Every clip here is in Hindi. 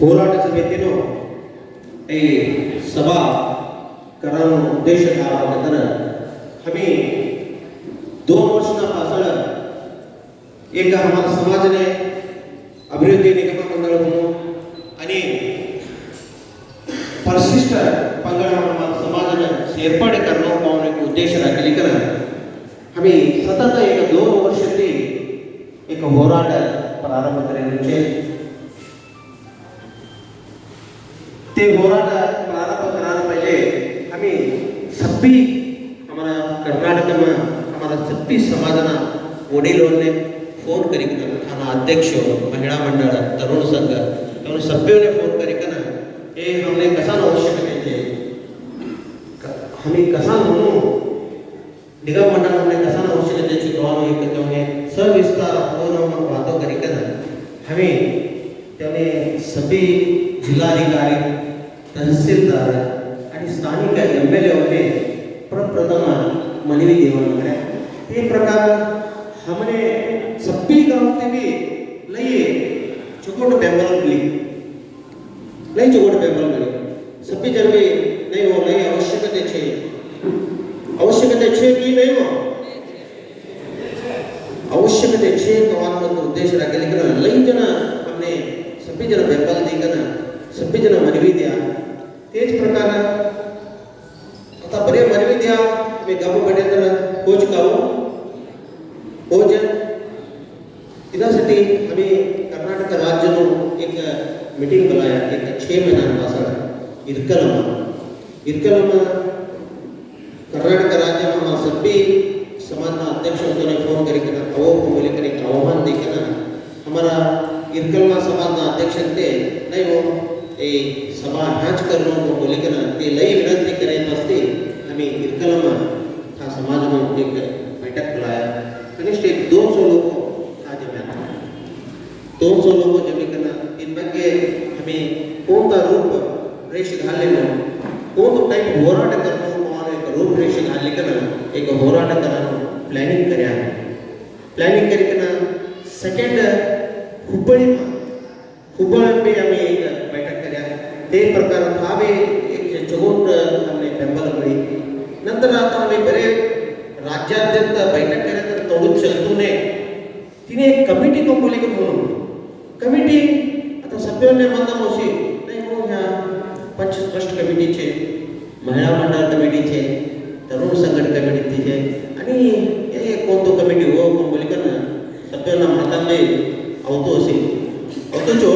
ಹೋರಾಟ ಸಮಿತಿನೂ ಈ सभा करानो उद्देश काय होता तर आम्ही दोन वर्षापासून एक आम्हाला समाजाने अभिवृद्धी निगम मंडळ म्हणून आणि परिशिष्ट पंगड आम्हाला समाजाने सेर्पडे करणं पाहून एक उद्देश राखली कर आम्ही सतत एक दोन वर्ष ते एक होराट प्रारंभ करायचे ते होराट प्रारंभ करायला पहिले आम्ही सभ्बी हमारा कर्नाटक में हमारा सभ्बी समाजना वडीलों फ़ोन करी थाना अध्यक्ष महिला मंडळ तरुण संघ एवं सभ्यों ने फ़ोन करी ना हे हमने कसा आवश्यकते थे हमें कसा म्हणू निगम मंडळ हमने कसा आवश्यकतेची दोन एक तेवणे सविस्तार पूर्ण वादो करी ना हमें त्याने सभी जिल्हाधिकारी तहसीलदार आणि स्थानिक एम एल एवने प्रप्रथम मनवी देवांकडे ते प्रकार हमने सभी गांव ते भी लई चुकोट बेंबल मिली लई चुकोट बेंबल मिली सभी जन भी नहीं हो नहीं आवश्यकते छे आवश्यकते छे की नहीं हो ಅವಶ್ಯಕತೆ ಛೇ ಅನ್ನೋ ಒಂದು ಉದ್ದೇಶ ರಾಖಲಿಕ್ಕೆ ಲೈ ಜನ हमने सभी जन बेंबल देकर सभी जन मनवी તે જ પ્રકારના आता बरे मनवी द्या। मी गाव घडेतर कोच गाव कोच इनासाठी आम्ही कर्नाटक राज्य राज्यनो एक मीटिंग बुलाया। एक छः महीना पास इरकल इरकलम। कर्नाटक राज्य में हमारे सभी समाज का अध्यक्ष होते ने फ़ोन करके ना अवो को बोले करके आह्वान देके ना। हमारा इरकलम समाज का अध्यक्ष थे नहीं वो ಈ ಸಭಾ ರಾಜಕಾರಣ हमें इरकलम था समाज में एक बैठक बुलाया। कनिष्ठ एक था करना इन हमें कौन सा रूप रेश घाले में कौन टाइप करना कौन एक रूप रेश घाले करना एक करना प्लानिंग प्लानिंग करके ना हमें ಅದೇ ಪ್ರಕಾರ ತಾವೇ ಜೋರ್ ನಮಗೆ ಬೆಂಬಲ ಮಾಡಿ ನಂತರ ತಾವೇ ಬರೇ ರಾಜ್ಯಾದ್ಯಂತ ಬೈಠಕ್ ಏನಂತ ತೌಡು ಚೆಲ್ತೂನೆ ತಿನೇ ಕಮಿಟಿ ತೊಗೊಳ್ಳಿಗೆ ಹೋಗೋಣ કમિટી અથવા સભ્યોને મતદાનો છે. નહીં હું પંચ ટ્રસ્ટ કમિટી છે, મહિલા મંડળ કમિટી છે, તરુણ સંગઠ કમિટી છે. અને એ કોતો કમિટી હો કોણ બોલી કરે સભ્યોના મતદાન આવતો હશે. આવતો જો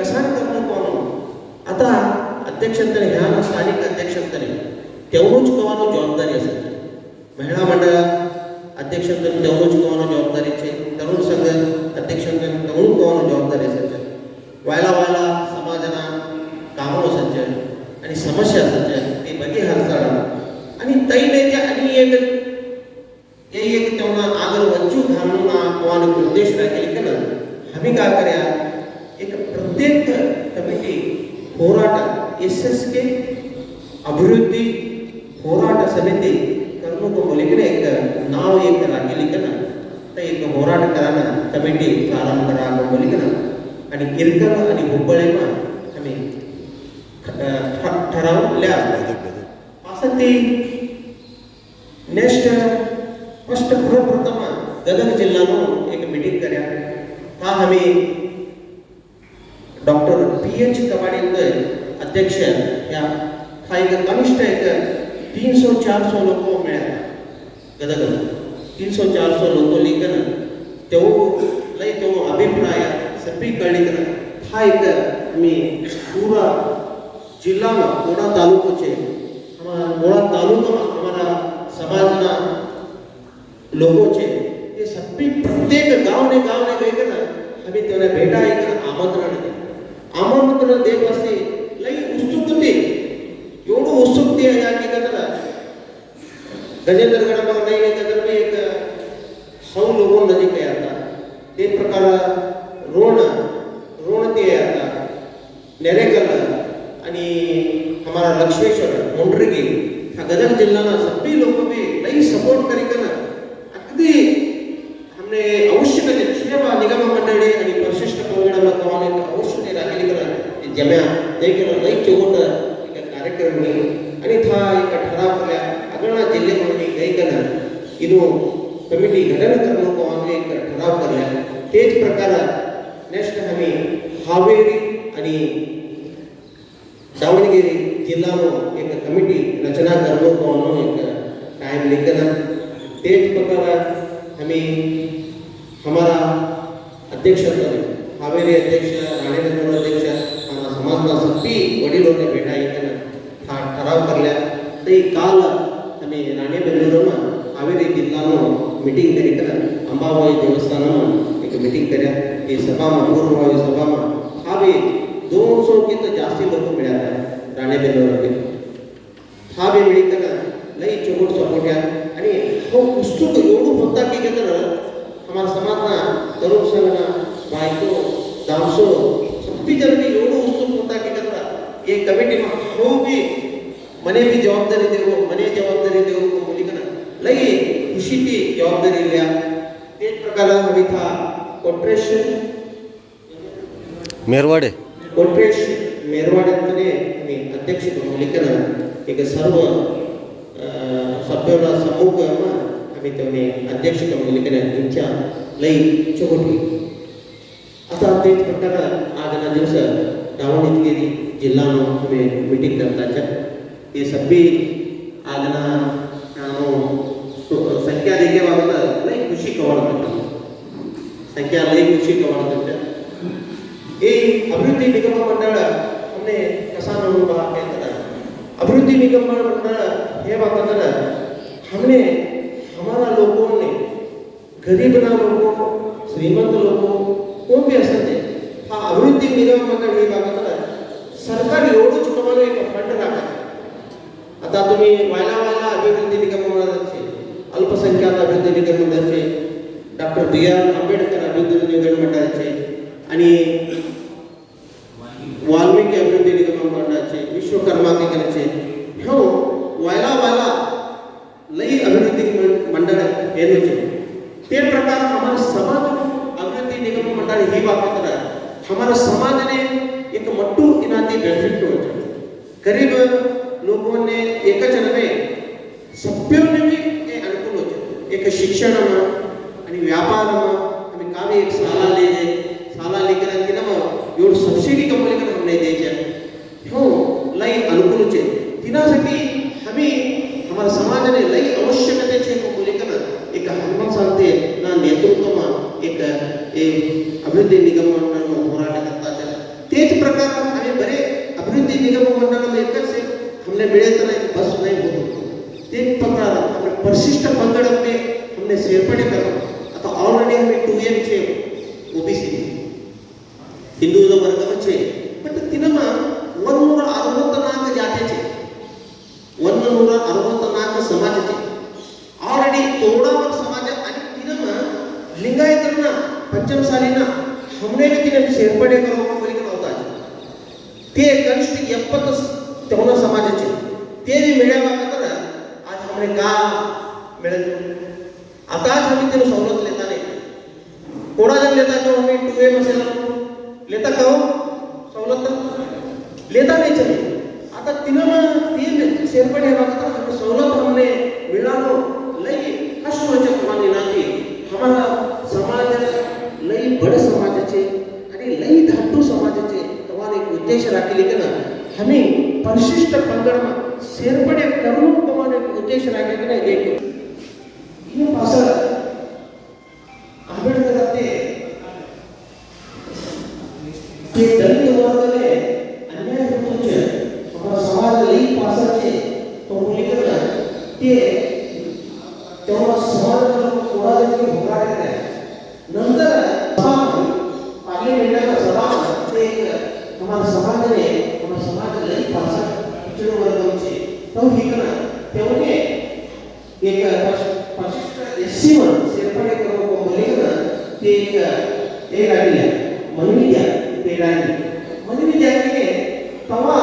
कसा करणं कोण? आता अध्यक्षांतर ह्या ना स्थानिक अध्यक्षांतर तेवढंच कवानो जबाबदारी असेल. महिला मंडळ अध्यक्षांतर तेवढंच कवानो जबाबदारीचे तरुण संघ अध्यक्षांतर तरुण कवानो जबाबदारी असेल. व्हायला व्हायला समाजना कामं सज्ज आणि समस्या असायच्या ते बघे हालचाल. आणि तै नेते आणि एक एक तेव्हा आगर वंचू घालून कोण उद्देश राखेल की ना आम्ही काय करूया ಈಗ ಪ್ರತ್ಯೇಕ ಕಮಿಟಿ ಹೋರಾಟ ಎಸ್ ಎಸ್ ಕೆ ಅಭಿವೃದ್ಧಿ ಹೋರಾಟ ಸಮಿತಿ ಕರ್ಮಕ್ಕೆ ಒಳಗಡೆ ನಾವು ಏಕ ರಾಜ್ಯಲಿಕ್ಕನ ಏಕ ಹೋರಾಟಕರನ ಕಮಿಟಿ ಪ್ರಾರಂಭರಾಗೋ ಬಳಿಕನ आणि गिरकर आणि हुबळेमा आम्ही ठरवल्या असं ते नेक्स्ट फर्स्ट सर्वप्रथम गदग जिल्हानो एक मिटिंग कर्या हा आम्ही अध्यक्ष है, या खाई का कनिष्ठ एक तीन सौ चार सौ लोगों में गदग तीन सौ चार सौ लोक लेकर तेवू लय तेवू अभिप्राय सपी कळ्ळीकन हा एक आमी पूरा जिला में मोड़ा तालुको छे हमारा मोड़ा तालुको में हमारा समाज समाजना लोगों छे ये सभी प्रत्येक गाँव ने गाँव ने गए ना हमें तेरा बेटा एक आमंत्रण दे। आमंत्रण दे पासी ગજેન્દ્રગઢમાં લઈને ગરબે એક સૌ લોકો નજીક ગયા હતા તે પ્રકાર રોણ રોણ તે હતા નેરેકલ અને અમારા લક્ષ્મેશ્વર મોન્ડ્રગી આ ગદગ જિલ્લાના સભ્ય લોકો બી લઈ સપોર્ટ કરી ನೆಕ್ಸ್ಟ್ ಆಮಿ ಹಾವೇರಿ आणि दावणगिरी जिल्हानो एक कमिटी रचना करलो कोणो एक टाइम लेकर तेज प्रकार आम्ही हमारा अध्यक्ष हावेरी अध्यक्ष राणेबेंद्र अध्यक्ष हमारा समाजना सभी वडीलों ने भेटा इथं हा ठराव करल्या ते काल आम्ही राणेबेंद्रमा हावेरी जिल्हानो मीटिंग કરી અંબાબાઈ દેવસ્થાનમાં એક एक मीटिंग कर। सभा में पूर्ण हो सभा में। हा भी दोन सौ कि तो जाती लोग मिला राणे बेलोर के हा मिली कर लई चौट सपोर्ट है। आणि हो उत्सुक एवढू होता की केलं हमार समाज ना तरुण सगळा बायको दामसो सप्ती जल्दी एवढू उत्सुक होता की केलं ये कमिटी मा हो भी, मने भी जबाबदारी देऊ मने जबाबदारी देऊ मुली कना लई खुशी की जबाबदारी लिया। एक प्रकारा हवी था। ಕಾರ್ಪೊರೇಷನ್ ಮೇರ್ವಾಡೆ. ಕಾರ್ಪೊರೇಷನ್ ಮೇರ್ವಾಡೆ ಅಂತಲೇ ಅಧ್ಯಕ್ಷರು ಲಿಖನ ಈಗ ಸರ್ವ ಸಭ್ಯವರ ಸಮೂಹವನ್ನು ಅಮಿತ ಅಧ್ಯಕ್ಷ ಲಿಖನ ಇಂಚ ಲೈ ಚೌಟಿ. ಅಥ ಅಧ್ಯಕ್ಷ ಪ್ರಕಾರ ಆಗನ ದಿವಸ ದಾವಣಗೆರೆ ಜಿಲ್ಲಾನು ಮೀಟಿಂಗ್ ಕರ್ತಾಚ ಈ ಸಭೆ ಆಗನ ನಾನು ಸಂಖ್ಯಾಧಿಕವಾಗದ ಲೈ ಖುಷಿ ಕವಾಡ ಸಂಖ್ಯಾ ಲೈ ಖುಷಿ ಕವಾಡ ಈ ಅಭಿವೃದ್ಧಿ ನಿಗಮ ಮಂಡಳ हमने कसा अनुभव कहता अभिवृद्धि निगम मंडळ हे बाबत हमने हमारा लोगों ने गरीब ना लोगों श्रीमंत लोगों कोण बी असत ते हा अभिवृद्धी निगम मंडळ हे बाबत सरकार एवढंच तुम्हाला एक फंड राखा आता तुम्ही वायला वायला अभिवृद्धी निगम मंडळाचे अल्पसंख्याक अभिवृद्धी निगम मंडळाचे ಡಾಕ್ಟರ್ ಬಿ ಆರ್ ಅಂಬೇಡ್ಕರ್ ಅಭಿವೃದ್ಧಿ ನಿಗಮ છે. અને વાલ્મીકી અભિવૃદ્ધિ નિગમ મંડળ છે. વિશ્વકર્મા નિગમ છે. હું વાલા વાલા લઈ અભિવૃદ્ધિ મંડળ એનું છે. તે પ્રકાર અમારા સમાજ અભિવૃદ્ધિ નિગમ મંડળ હી બાબત અમારા સમાજને એક મોટું એનાથી બેનિફિટ હોય છે. ગરીબ લોકોને એક જ નવે સભ્યોને બી એ અનુકૂળ હોય છે. એક શિક્ષણમાં आम्ही कावे एक साला लेजे साला लेकर तिनं एवढं सबसिडी कंपनीकडे हमने द्यायच्या हो लई अनुकूल છે तिनासाठी आम्ही हमारा समाजाने लई आवश्यकतेचे लेता नाही चले. आता तिनं मग ती शेरपण हे बघा first Simon siapa yang kalau pemerintah tiga eh lagi ya manusia pedani manusia ini tawa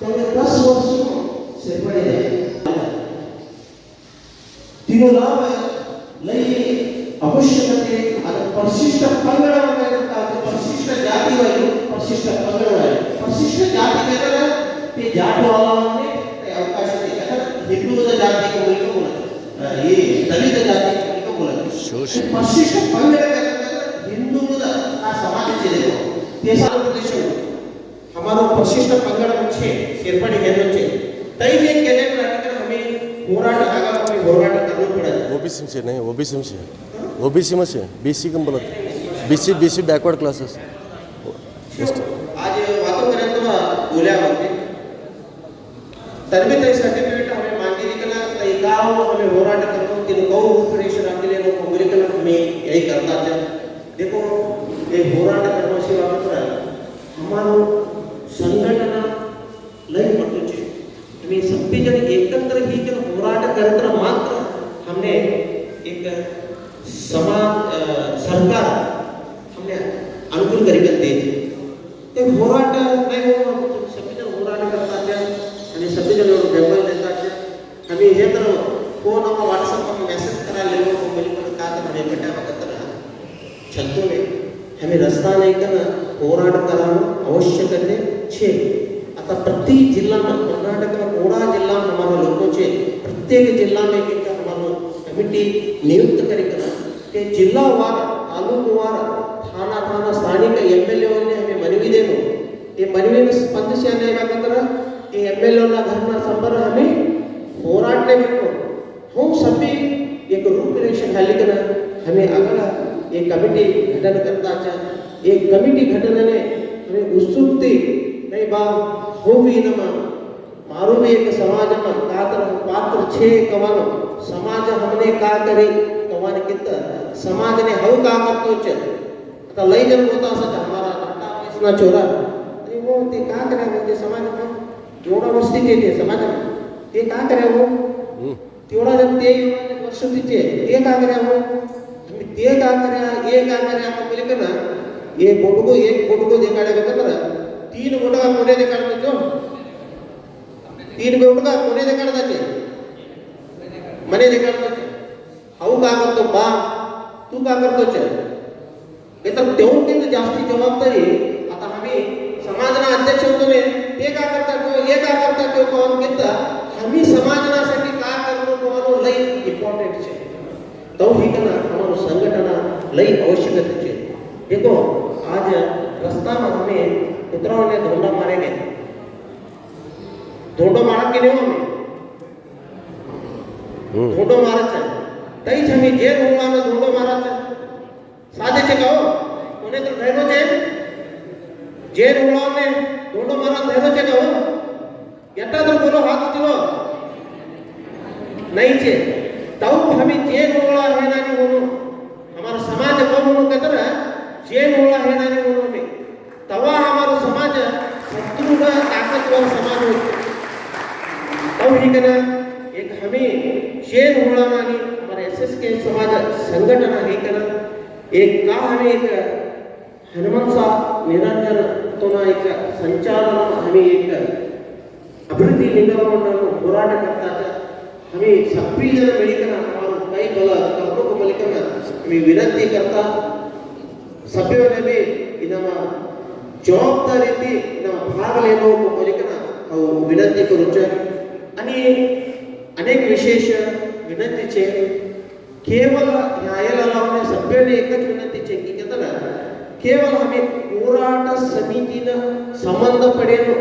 tawa dua waktu siapa dia ತಿರು ಲಾಭ ಲೈಲಿ ಅವಶ್ಯಕತೆ ಅದು ಪರಿಶಿಷ್ಟ ಪಂಗಡವಾಗಿರತಕ್ಕಂಥ ಪರಿಶಿಷ್ಟ ಜಾತಿಗಳು ಪರಿಶಿಷ್ಟ ಪಂಗಡವಾಗಿ ಪರಿಶಿಷ್ಟ ಜಾತಿ ಬೇಕಲ್ಲ ಈ ಜಾತಿವಾದ ಈ ಪರ್ಶಿಷ್ಟ ಪಂಗಡಕ್ಕಂತಕ್ಕಂಥ ಹಿಂದುಳಿದ ಆ ಸಮಾಜ ಜಿಲ್ಲೆಗಳು ದೇಶಾಲ ಪ್ರದೇಶಗಳು हमारो ಪರಿಶಿಷ್ಟ ಪಂಗಡ ಮುಂಚೆ ಸೇರ್ಪಡೆ ಹೆಚ್ಚೆ ತೈಗೆ ಕೆಲೆ ಪ್ರಾಣಿಕರ ಹೋರಾಟ ಆಗಾಗ ಹಮಿ ಹೋರಾಟ ಕರ್ನೂ ಪಡದೆ ओबीसी से नहीं ओबीसी में ओबीसी में से बीसी कम बोला बीसी बीसी बैकवर्ड क्लासेस आज करनो कि गौ फेडरेशन आपके लिए लोग अमेरिकन हमें यही करता है देखो ये होराट करनो से वातो हमारो संघटन लय मोटो છે અમે સભ્ય જણ એકત્ર ही जन होराट करत मात्र हमने एक समा अ, सरकार हमने अनुकूल करी करते ते होराट नाही ನಿಯುಕ್ತ ಕರೀತಾರೆ ಜಿಲ್ಲಾವಾರ ತಾಲೂಕುವಾರ ಥಾನಾ ಥಾನಾ ಸ್ಥಾನಿಕ ಎಮ್ ಎಲ್ ಎ ಅವ್ರಿಗೆ ಮನವಿದೇನು ಈ ಮನವಿನ ಸ್ಪಂದಿಸಿ ಏನಾಗತ್ತಂದ್ರೆ ಈ ಎಮ್ ಎಲ್ ಎನ ಧರ್ಮ ಸಂಬರ ಹಮಿ ಹೋರಾಟನೆ ಬೇಕು ಹ್ಞೂ ಸಭೆ एक रूपरेखा खाली कर हमें अगर ये कमिटी घटन करता चाहे एक कमिटी घटन ने हमें उत्सुक थी नहीं बा हो भी नमा મારું એક સમાજમાં કાતર પાત્ર છે કવાનો સમાજ હમને કા કરી કવાને કિત સમાજને હવ કા કરતો છે તો લઈ જન હોતા સચ હમારા નાતા ઇસના ચોરા તે वो તે કા કરે मुझे समाज में जोड़ा वस्ती के लिए समाज में તે કા કરે वो तेवढा जन ते वर्ष हम्म। तिचे ते का करे वो ते का करे ये का करे आपण मिलकर ना ये बोटको एक बोटको जे काढे तीन बोटा मोठे जे काढतो तीन बोटगा कोणे देखाडता ते मने देखाडतो ते हाऊ का करतो बा तू का करतो चे हे तर तेवढ किंवा जास्ती जबाबदारी आता आम्ही समाजना अध्यक्ष होतो ने ते का करता किंवा हे का करता किंवा कोण घेता आम्ही समाजनासाठी का करतो कोण लई इम्पॉर्टंट છે तो ही कना हमारो संगठन लई आवश्यक છે देखो आज रास्ता में हमें कुतराओं ने ધોટો માણસ કે લેવો ધોટો માણસ છે તઈ છે મી જે રૂમાનો ધોટો માણસ છે સાચે છે કહો કોને તો ધૈરો છે જે રૂમાને ધોટો માણસ ધૈરો છે કહો ಎಟ್ಟಾದ್ರೂ ಬರೋ ಹಾಕುತ್ತಿಲ್ಲೋ ನೈಚೆ ತಾವು ಹಮಿ ಜೇನುಹುಳ ಏನಾಗಿ ಅವನು ಅವರ ಸಮಾಜ ಕೋಮನು ಕದ್ರ ಜೇನುಹುಳ මේ ශක්තිජන මෙලි කරන අමාරු කයි බල කවුරු කොමලි කරන මේ વિનંતી કરતા સભ્યોને બી ઇનામાં જવાબદારીથી ઇનામાં ભાગ લેનો કોમલි કરન ಅವರು વિનંતી કરું છે અને અનેક વિશેષ વિનંતી છે ಕೇವಲ ನ್ಯಾಯಾಲಯವನ್ನು ಸಭ್ಯನೇ ಏಕಕ್ಕೆ ವಿನಂತಿ ಚೆಕ್ಕಿಗೆ ಕೇವಲ ಹಮೆ ಹೋರಾಟ ಸಮಿತಿನ ಸಂಬಂಧಪಡೆಯಲು